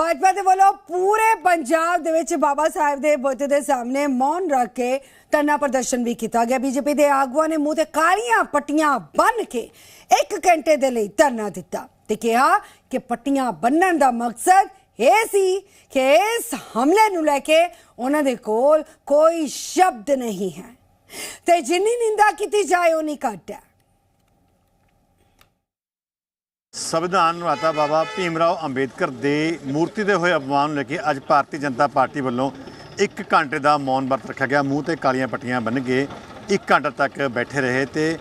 ਭਾਜਪਾ ਦੇ ਵੱਲੋਂ ਪੂਰੇ ਪੰਜਾਬ ਦੇ ਵਿੱਚ ਬਾਬਾ ਸਾਹਿਬ ਦੇ ਬੁੱਤ ਦੇ ਸਾਹਮਣੇ ਮੌਨ ਰੱਖ ਕੇ ਧਰਨਾ ਪ੍ਰਦਰਸ਼ਨ ਵੀ ਕੀਤਾ ਗਿਆ। ਬੀਜੇਪੀ ਦੇ ਆਗੂਆਂ ਨੇ ਮੂੰਹ ਤੇ ਕਾਲੀਆਂ ਪੱਟੀਆਂ ਬੰਨ੍ਹ ਕੇ 1 ਘੰਟੇ ਦੇ ਲਈ ਧਰਨਾ ਦਿੱਤਾ ਤੇ ਕਿਹਾ ਕਿ ਪੱਟੀਆਂ ਬੰਨਣ ਦਾ ਮਕਸਦ ਇਹ ਸੀ ਕਿ ਇਸ ਹਮਲੇ ਨੂੰ ਲੈ ਕੇ ਉਹਨਾਂ ਦੇ ਕੋਲ ਕੋਈ ਸ਼ਬਦ ਨਹੀਂ ਹੈ ਤੇ ਜਿੰਨੀ ਨਿੰਦਾ ਕੀਤੀ ਜਾਏ, ਉਨੀ ਘੱਟ ਹੈ। ਸੰਵਿਧਾਨ ਨਿਰਮਾਤਾ ਬਾਬਾ ਭੀਮ ਰਾਓ ਅੰਬੇਦਕਰ ਦੇ ਮੂਰਤੀ ਦੇ ਹੋਏ ਅਪਮਾਨ ਨੂੰ ਲੈ ਕੇ ਅੱਜ ਭਾਰਤੀ ਜਨਤਾ ਪਾਰਟੀ ਵੱਲੋਂ 1 ਘੰਟੇ ਦਾ ਮੌਨ ਵਰਤ ਰੱਖਿਆ ਗਿਆ। ਮੂੰਹ ਤੇ ਕਾਲੀਆਂ ਪੱਟੀਆਂ ਬੰਨ੍ਹ ਕੇ 1 ਘੰਟਾ ਤੱਕ ਬੈਠੇ ਰਹੇ ਤੇ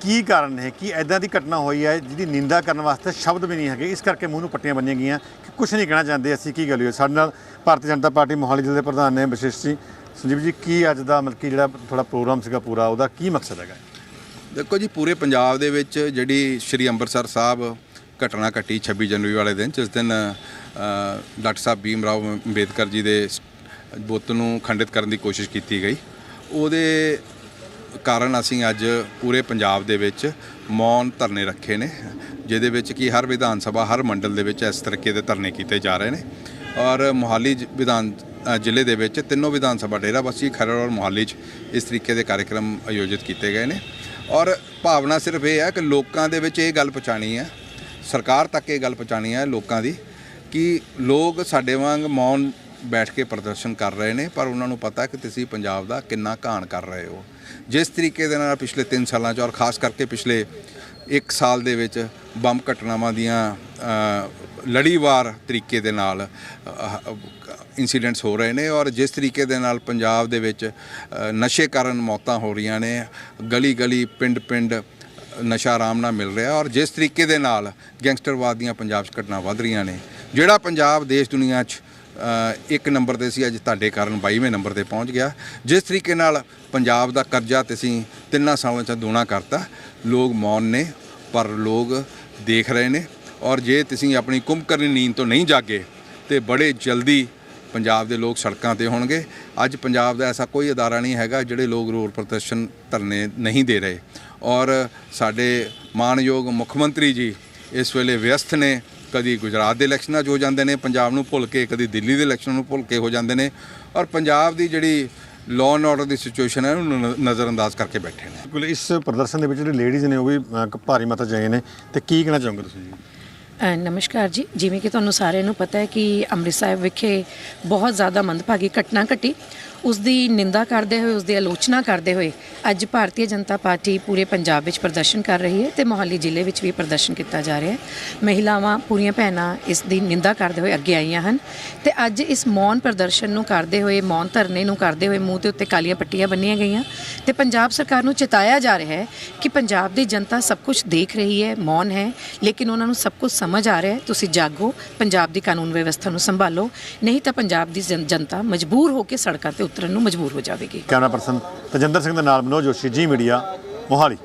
ਕੀ ਕਾਰਨ ਹੈ? ਕਿ ਐਦਾਂ ਦੀ ਘਟਨਾ ਹੋਈ ਹੈ ਜਿਹਦੀ ਨਿੰਦਾ ਕਰਨ ਵਾਸਤੇ ਸ਼ਬਦ ਵੀ ਨਹੀਂ ਹੈਗੇ? ਇਸ ਕਰਕੇ ਮੂੰਹ ਨੂੰ ਪੱਟੀਆਂ ਬੰਨੀਆਂ ਗਈਆਂ। ਕਿ ਕੁਝ ਨਹੀਂ ਕਹਿਣਾ ਚਾਹੁੰਦੇ, ਅਸੀਂ ਕੀ ਗੱਲ ਹੋਈ? ਸਾਡੇ ਨਾਲ ਭਾਰਤੀ ਜਨਤਾ ਪਾਰਟੀ ਮੋਹਾਲੀ ਜ਼ਿਲ੍ਹੇ ਦੇ ਪ੍ਰਧਾਨ ਨੇ ਵਿਸ਼ੇਸ਼ ਜੀ। ਸੰਜੀਵ ਜੀ, ਕੀ ਅੱਜ ਦਾ ਮਤਲਬ ਕਿ ਜਿਹੜਾ ਥੋੜਾ ਪ੍ਰੋਗਰਾਮ ਸੀਗਾ ਪੂਰਾ, ਉਹਦਾ ਕੀ ਮਕਸਦ ਹੈਗਾ? ਦੇਖੋ ਜੀ, ਪੂਰੇ ਪੰਜਾਬ ਦੇ ਵਿੱਚ ਜਿਹੜੀ ਸ਼੍ਰੀ ਅੰਮ੍ਰਿਤਸਰ ਸਾਹਿਬ ਘਟਨਾ ਘਟੀ 26 ਜਨਵਰੀ ਵਾਲੇ ਦਿਨ, ਜਿਸ ਦਿਨ ਡਾਕਟਰ ਸਾਹਿਬ ਭੀਮ ਰਾਓ ਅੰਬੇਦਕਰ ਜੀ ਦੇ ਬੁੱਤ ਨੂੰ ਖੰਡਿਤ ਕਰਨ ਦੀ ਕੋਸ਼ਿਸ਼ ਕੀਤੀ ਗਈ। ਉਹਦੇ ਕਾਰਨ ਅਸੀਂ ਅੱਜ ਪੂਰੇ ਪੰਜਾਬ ਦੇ ਵਿੱਚ ਮੌਨ ਧਰਨੇ ਰੱਖੇ ਨੇ, ਜਿਹਦੇ ਵਿੱਚ ਕਿ ਹਰ ਵਿਧਾਨ ਸਭਾ, ਹਰ ਮੰਡਲ ਦੇ ਵਿੱਚ ਇਸ ਤਰੀਕੇ ਦੇ ਧਰਨੇ ਕੀਤੇ ਜਾ ਰਹੇ ਨੇ। ਔਰ ਮੋਹਾਲੀ ਜ- ਵਿਧਾਨ ਜ਼ਿਲ੍ਹੇ ਦੇ ਵਿੱਚ ਤਿੰਨੋਂ ਵਿਧਾਨ ਸਭਾ ਡੇਰਾਬੱਸੀ ਖਰੜ ਔਰ ਮੋਹਾਲੀ 'ਚ ਇਸ ਤਰੀਕੇ ਦੇ ਕਾਰਜਕ੍ਰਮ ਆਯੋਜਿਤ ਕੀਤੇ ਗਏ ਨੇ। ਔਰ ਭਾਵਨਾ ਸਿਰਫ ਇਹ ਹੈ ਕਿ ਲੋਕਾਂ ਦੇ ਵਿੱਚ ਇਹ ਗੱਲ ਪਹੁੰਚਾਣੀ ਹੈ ਸਰਕਾਰ ਤੱਕ ਇਹ ਗੱਲ ਪਹੁੰਚਾਣੀ ਹੈ ਲੋਕਾਂ ਦੀ ਕਿ ਲੋਕ ਸਾਡੇ ਵਾਂਗ ਮੌਨ ਬੈਠ ਕੇ ਪ੍ਰਦਰਸ਼ਨ ਕਰ ਰਹੇ ਨੇ, ਪਰ ਉਹਨਾਂ ਨੂੰ ਪਤਾ ਕਿ ਤੁਸੀਂ ਪੰਜਾਬ ਦਾ ਕਿੰਨਾ ਘਾਣ ਕਰ ਰਹੇ ਹੋ। ਜਿਸ ਤਰੀਕੇ ਦੇ ਨਾਲ ਪਿਛਲੇ 3 ਸਾਲਾਂ 'ਚ ਔਰ ਖਾਸ ਕਰਕੇ ਪਿਛਲੇ 1 ਸਾਲ ਦੇ ਵਿੱਚ ਬੰਬ ਘਟਨਾਵਾਂ ਦੀਆਂ ਲੜੀਵਾਰ ਤਰੀਕੇ ਦੇ ਨਾਲ ਇਨਸੀਡੈਂਟਸ ਹੋ ਰਹੇ ਨੇ ਔਰ ਜਿਸ ਤਰੀਕੇ ਦੇ ਨਾਲ ਪੰਜਾਬ ਦੇ ਵਿੱਚ ਨਸ਼ੇ ਕਾਰਨ ਮੌਤਾਂ ਹੋ ਰਹੀਆਂ ਨੇ ਗਲੀ ਗਲੀ ਪਿੰਡ ਪਿੰਡ ਨਸ਼ਾ ਆਰਾਮ ਨਾਲ ਮਿਲ ਰਿਹਾ ਔਰ ਜਿਸ ਤਰੀਕੇ ਦੇ ਨਾਲ ਗੈਂਗਸਟਰਵਾਦ ਦੀਆਂ ਪੰਜਾਬ 'ਚ ਘਟਨਾ ਵੱਧ ਰਹੀਆਂ ਨੇ, ਜਿਹੜਾ ਪੰਜਾਬ ਦੇਸ਼ ਦੁਨੀਆ 'ਚ ਇੱਕ ਨੰਬਰ ਤੇ ਸੀ, ਅੱਜ ਤੁਹਾਡੇ ਕਾਰਨ 22ਵੇਂ ਨੰਬਰ ਤੇ ਪਹੁੰਚ ਗਿਆ। ਜਿਸ ਤਰੀਕੇ ਨਾਲ ਪੰਜਾਬ ਦਾ ਕਰਜ਼ਾ ਤੁਸੀਂ ਤਿੰਨਾਂ ਸਾਲਾਂ 'ਚ ਦੂਣਾ ਕਰਤਾ, ਲੋਕ ਮੌਨ ਨੇ, ਪਰ ਲੋਕ ਦੇਖ ਰਹੇ ਨੇ ਔਰ ਜੇ ਤੁਸੀਂ ਆਪਣੀ ਕੁੰਭਕਰਨੀ ਨੀਂਦ ਤੋਂ ਨਹੀਂ ਜਾਗੇ ਤੇ ਬੜੇ ਜਲਦੀ ਪੰਜਾਬ ਦੇ ਲੋਕ ਸੜਕਾਂ ਤੇ ਹੋਣਗੇ। ਅੱਜ ਪੰਜਾਬ ਦਾ ਐਸਾ ਕੋਈ ਅਦਾਰਾ ਨਹੀਂ ਹੈਗਾ ਜਿਹੜੇ ਲੋਕ ਰੋਡ ਪ੍ਰਦਰਸ਼ਨ ਧਰਨੇ ਨਹੀਂ ਦੇ ਰਹੇ। ਔਰ ਸਾਡੇ ਮਾਨਯੋਗ ਮੁੱਖ ਮੰਤਰੀ ਜੀ ਇਸ ਵੇਲੇ ਵਿਅਸਤ ਨੇ। ਕਦੀ ਗੁਜਰਾਤ ਦੇ ਇਲੈਕਸ਼ਨਾਂ 'ਚ ਹੋ ਜਾਂਦੇ ਨੇ, ਪੰਜਾਬ ਨੂੰ ਭੁੱਲ ਕੇ, ਕਦੀ ਦਿੱਲੀ ਦੇ ਇਲੈਕਸ਼ਨ ਨੂੰ ਭੁੱਲ ਕੇ ਹੋ ਜਾਂਦੇ ਨੇ। ਔਰ ਪੰਜਾਬ ਦੀ ਜਿਹੜੀ ਲਾਅ ਐਂਡ ਆਰਡਰ ਦੀ ਸਿਚੁਏਸ਼ਨ ਹੈ, ਉਹਨੂੰ ਨ- ਨਜ਼ਰਅੰਦਾਜ਼ ਕਰਕੇ ਬੈਠੇ ਨੇ। ਬਿਲਕੁਲ, ਇਸ ਪ੍ਰਦਰਸ਼ਨ ਦੇ ਵਿੱਚ ਜਿਹੜੇ ਲੇਡੀਜ਼ ਨੇ, ਉਹ ਵੀ ਭਾਰੀ ਮਾਤਰਾ 'ਚ ਆਏ ਨੇ। ਤੇ ਕੀ ਕਹਿਣਾ ਚਾਹੋਗੇ ਤੁਸੀਂ ਜੀ? ਨਮਸਕਾਰ ਜੀ। ਜਿਵੇਂ ਕਿ ਤੁਹਾਨੂੰ ਸਾਰਿਆਂ ਨੂੰ ਪਤਾ ਹੈ ਕਿ ਅੰਮ੍ਰਿਤਸਰ ਵਿਖੇ ਬਹੁਤ ਜ਼ਿਆਦਾ ਮੰਦਭਾਗੀ ਘਟਨਾ ਘਟੀ। ਉਸ ਦੀ ਨਿੰਦਾ ਕਰਦੇ ਹੋਏ ਉਸ ਦੀ ਆਲੋਚਨਾ ਕਰਦੇ ਹੋਏ ਅੱਜ ਭਾਰਤੀ ਜਨਤਾ ਪਾਰਟੀ ਪੂਰੇ ਪੰਜਾਬ ਵਿੱਚ ਪ੍ਰਦਰਸ਼ਨ ਕਰ ਰਹੀ ਹੈ ਤੇ ਮੋਹਾਲੀ ਜ਼ਿਲ੍ਹੇ ਵਿੱਚ ਵੀ ਪ੍ਰਦਰਸ਼ਨ ਕੀਤਾ ਜਾ ਰਿਹਾ ਹੈ। ਮਹਿਲਾਵਾਂ ਪੂਰੀਆਂ ਭੈਣਾਂ ਇਸ ਦੀ ਨਿੰਦਾ ਕਰਦੇ ਹੋਏ ਅੱਗੇ ਆਈਆਂ ਹਨ ਤੇ ਅੱਜ ਇਸ ਮੌਨ ਪ੍ਰਦਰਸ਼ਨ ਨੂੰ ਕਰਦੇ ਹੋਏ, ਮੌਨ ਧਰਨੇ ਨੂੰ ਕਰਦੇ ਹੋਏ ਮੂੰਹ ਦੇ ਉੱਤੇ ਕਾਲੀਆਂ ਪੱਟੀਆਂ ਬੰਨੀਆਂ ਗਈਆਂ ਤੇ ਪੰਜਾਬ ਸਰਕਾਰ ਨੂੰ ਚੇਤਾਇਆ ਜਾ ਰਿਹਾ ਹੈ ਕਿ ਪੰਜਾਬ ਦੀ ਜਨਤਾ ਸਭ ਕੁਝ ਦੇਖ ਰਹੀ ਹੈ, ਮੌਨ ਹੈ, ਲੇਕਿਨ ਉਹਨਾਂ ਨੂੰ ਸਭ ਕੁਝ ਸਮਝ ਆ ਰਿਹਾ ਹੈ। ਤੁਸੀਂ ਜਾਗੋ, ਪੰਜਾਬ ਦੀ ਕਾਨੂੰਨ ਵਿਵਸਥਾ ਨੂੰ ਸੰਭਾਲੋ, ਨਹੀਂ ਤਾਂ ਪੰਜਾਬ ਦੀ ਜਨ- ਜਨਤਾ ਮਜਬੂਰ ਹੋ ਕੇ ਸੜਕਾਂ ਤੇ ਉਤਰਨ ਨੂੰ ਮਜਬੂਰ ਹੋ ਜਾਵੇਗੀ। ਕੈਮਰਾ ਪਰਸਨ ਤਜਿੰਦਰ ਸਿੰਘ ਦੇ ਨਾਲ ਮਨੋਜ ਜੋਸ਼ੀ ਜੀ ਮੀਡੀਆ ਮੋਹਾਲੀ।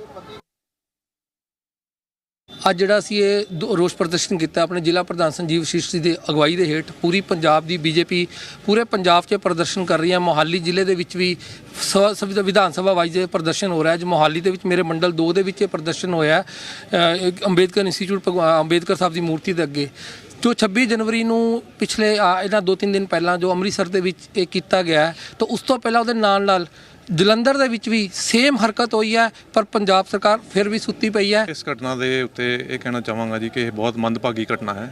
ਅੱਜ ਜਿਹੜਾ ਅਸੀਂ ਇਹ ਰੋਸ ਪ੍ਰਦਰਸ਼ਨ ਕੀਤਾ ਆਪਣੇ ਜ਼ਿਲ੍ਹਾ ਪ੍ਰਧਾਨ ਸੰਜੀਵ ਸ਼ੀਸ਼ ਜੀ ਦੀ ਅਗਵਾਈ ਦੇ ਹੇਠ ਪੂਰੀ ਪੰਜਾਬ ਦੀ ਬੀਜੇਪੀ ਪੂਰੇ ਪੰਜਾਬ 'ਚ ਪ੍ਰਦਰਸ਼ਨ ਕਰ ਰਹੀ ਹੈ। ਮੋਹਾਲੀ ਜ਼ਿਲ੍ਹੇ ਦੇ ਵਿੱਚ ਵੀ ਵਿਧਾਨ ਸਭਾ ਵਾਈਜ਼ ਪ੍ਰਦਰਸ਼ਨ ਹੋ ਰਿਹਾ ਹੈ। ਅੱਜ ਮੋਹਾਲੀ ਦੇ ਵਿੱਚ ਮੇਰੇ ਮੰਡਲ 2 ਦੇ ਵਿੱਚ ਇਹ ਪ੍ਰਦਰਸ਼ਨ ਹੋਇਆ ਅੰਬੇਦਕਰ ਇੰਸਟੀਚਿਊਟ ਅੰਬੇਦਕਰ ਸਾਹਿਬ ਦੀ ਮੂਰਤੀ ਦੇ ਅੱਗੇ। ਜੋ 26 ਜਨਵਰੀ ਨੂੰ ਪਿਛਲੇ ਆ, ਇਹਨਾਂ ਦੋ ਤਿੰਨ ਦਿਨ ਪਹਿਲਾਂ ਜੋ ਅੰਮ੍ਰਿਤਸਰ ਦੇ ਵਿੱਚ ਇਹ ਕੀਤਾ ਗਿਆ ਹੈ, ਤਾਂ ਉਸ ਤੋਂ ਪਹਿਲਾਂ ਉਹਦੇ ਨਾਲ ਨਾਲ ਜਲੰਧਰ ਦੇ ਵਿੱਚ ਵੀ ਸੇਮ ਹਰਕਤ ਹੋਈ ਹੈ ਪਰ ਪੰਜਾਬ ਸਰਕਾਰ ਫਿਰ ਵੀ ਸੁੱਤੀ ਪਈ ਹੈ। ਇਸ ਘਟਨਾ ਦੇ ਉੱਤੇ ਇਹ ਕਹਿਣਾ ਚਾਹਾਂਗਾ ਜੀ ਕਿ ਇਹ ਬਹੁਤ ਮੰਦਭਾਗੀ ਘਟਨਾ ਹੈ।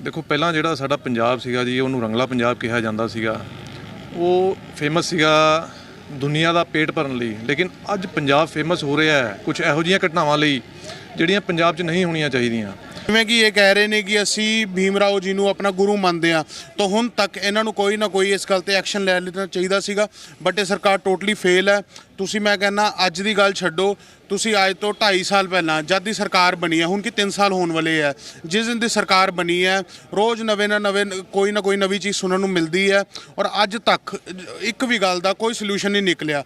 ਦੇਖੋ ਪਹਿਲਾਂ ਜਿਹੜਾ ਸਾਡਾ ਪੰਜਾਬ ਸੀਗਾ ਜੀ ਉਹਨੂੰ ਰੰਗਲਾ ਪੰਜਾਬ ਕਿਹਾ ਜਾਂਦਾ ਸੀਗਾ। ਉਹ ਫੇਮਸ ਸੀਗਾ ਦੁਨੀਆ ਦਾ ਪੇਟ ਭਰਨ ਲਈ ਲੇਕਿਨ ਅੱਜ ਪੰਜਾਬ ਫੇਮਸ ਹੋ ਰਿਹਾ ਹੈ ਕੁਝ ਇਹੋ ਜਿਹੀਆਂ ਘਟਨਾਵਾਂ ਲਈ ਜਿਹੜੀਆਂ ਪੰਜਾਬ 'ਚ ਨਹੀਂ ਹੋਣੀਆਂ ਚਾਹੀਦੀਆਂ। ਜਿਵੇਂ ਕਿ ਇਹ ਕਹਿ ਰਹੇ ਨੇ ਕਿ ਅਸੀਂ ਭੀਮ ਰਾਓ ਜੀ ਨੂੰ ਆਪਣਾ ਗੁਰੂ ਮੰਨਦੇ ਆ ਤਾਂ ਹੁਣ ਤੱਕ ਇਹਨਾਂ ਨੂੰ ਕੋਈ ਨਾ ਕੋਈ ਇਸ ਗੱਲ ਤੇ ਐਕਸ਼ਨ ਲੈ ਲੈਣਾ ਚਾਹੀਦਾ ਸੀਗਾ ਬਟ ਇਹ ਸਰਕਾਰ ਟੋਟਲੀ ਫੇਲ ਹੈ। ਤੁਸੀਂ ਮੈਂ ਕਹਿੰਦਾ, ਅੱਜ ਦੀ ਗੱਲ ਛੱਡੋ, ਤੁਸੀਂ ਅੱਜ ਤੋਂ 2.5 ਸਾਲ ਪਹਿਲਾਂ ਜਦ ਦੀ ਸਰਕਾਰ ਬਣੀ ਹੈ, ਹੁਣ ਕਿ 3 ਸਾਲ ਹੋਣ ਵਾਲੇ ਹੈ, ਜਿਸ ਦਿਨ ਦੀ ਸਰਕਾਰ ਬਣੀ ਹੈ, ਰੋਜ਼ ਨਵੇਂ ਨਾ ਨਵੇਂ ਕੋਈ ਨਾ ਕੋਈ ਨਵੀਂ ਚੀਜ਼ ਸੁਣਨ ਨੂੰ ਮਿਲਦੀ ਹੈ, ਔਰ ਅੱਜ ਤੱਕ ਇੱਕ ਵੀ ਗੱਲ ਦਾ ਕੋਈ ਸੋਲੂਸ਼ਨ ਨਹੀਂ ਨਿਕਲਿਆ।